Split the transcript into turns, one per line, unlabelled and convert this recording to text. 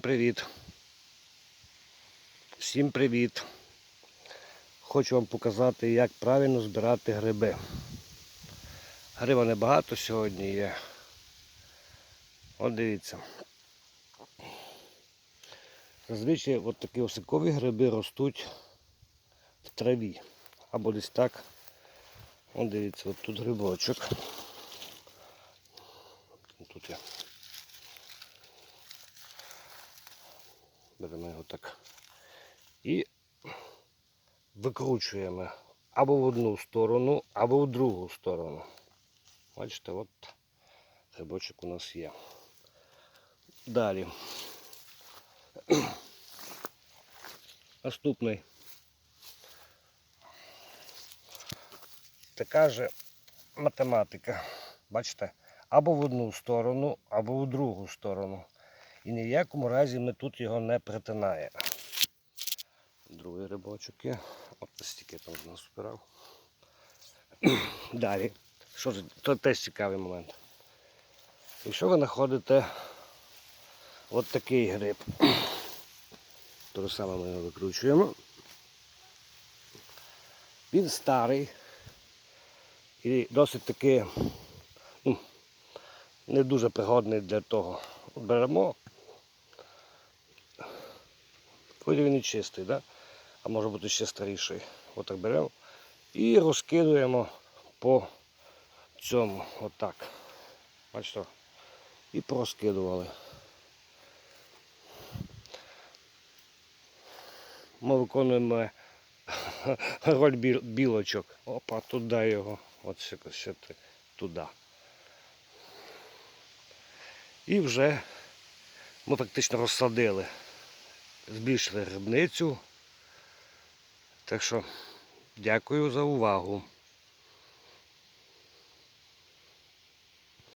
Привіт. Всім привіт. Хочу вам показати, як правильно збирати гриби. Гриба небагато сьогодні є. От дивіться. Зазвичай от такі осикові гриби ростуть в траві. Або десь так. От дивіться, от тут грибочок. Тут я. Беремо його так. І викручуємо або в одну сторону, або в другу сторону. Бачите, от грибочок у нас є. Далі. Наступний. Така же математика. Бачите? Або в одну сторону, або в другу сторону. І ні в якому разі ми тут його не притинаємо. Другий рибочок є. От стільки там з нас збирав. Далі. Що це теж цікавий момент. Якщо ви знаходите от такий гриб, то саме ми його викручуємо. Він старий і досить таки ну, не дуже пригодний для того. Беремо. Вроді він і чистий, да? а може бути ще старіший. Отак беремо і розкидуємо по цьому. Отак. Бачите? І порозкидували. Ми виконуємо роль біл- білочок. Опа, туди його. От ще ти- туди. І вже ми фактично розсадили, збільшили грибницю. Так що дякую за увагу.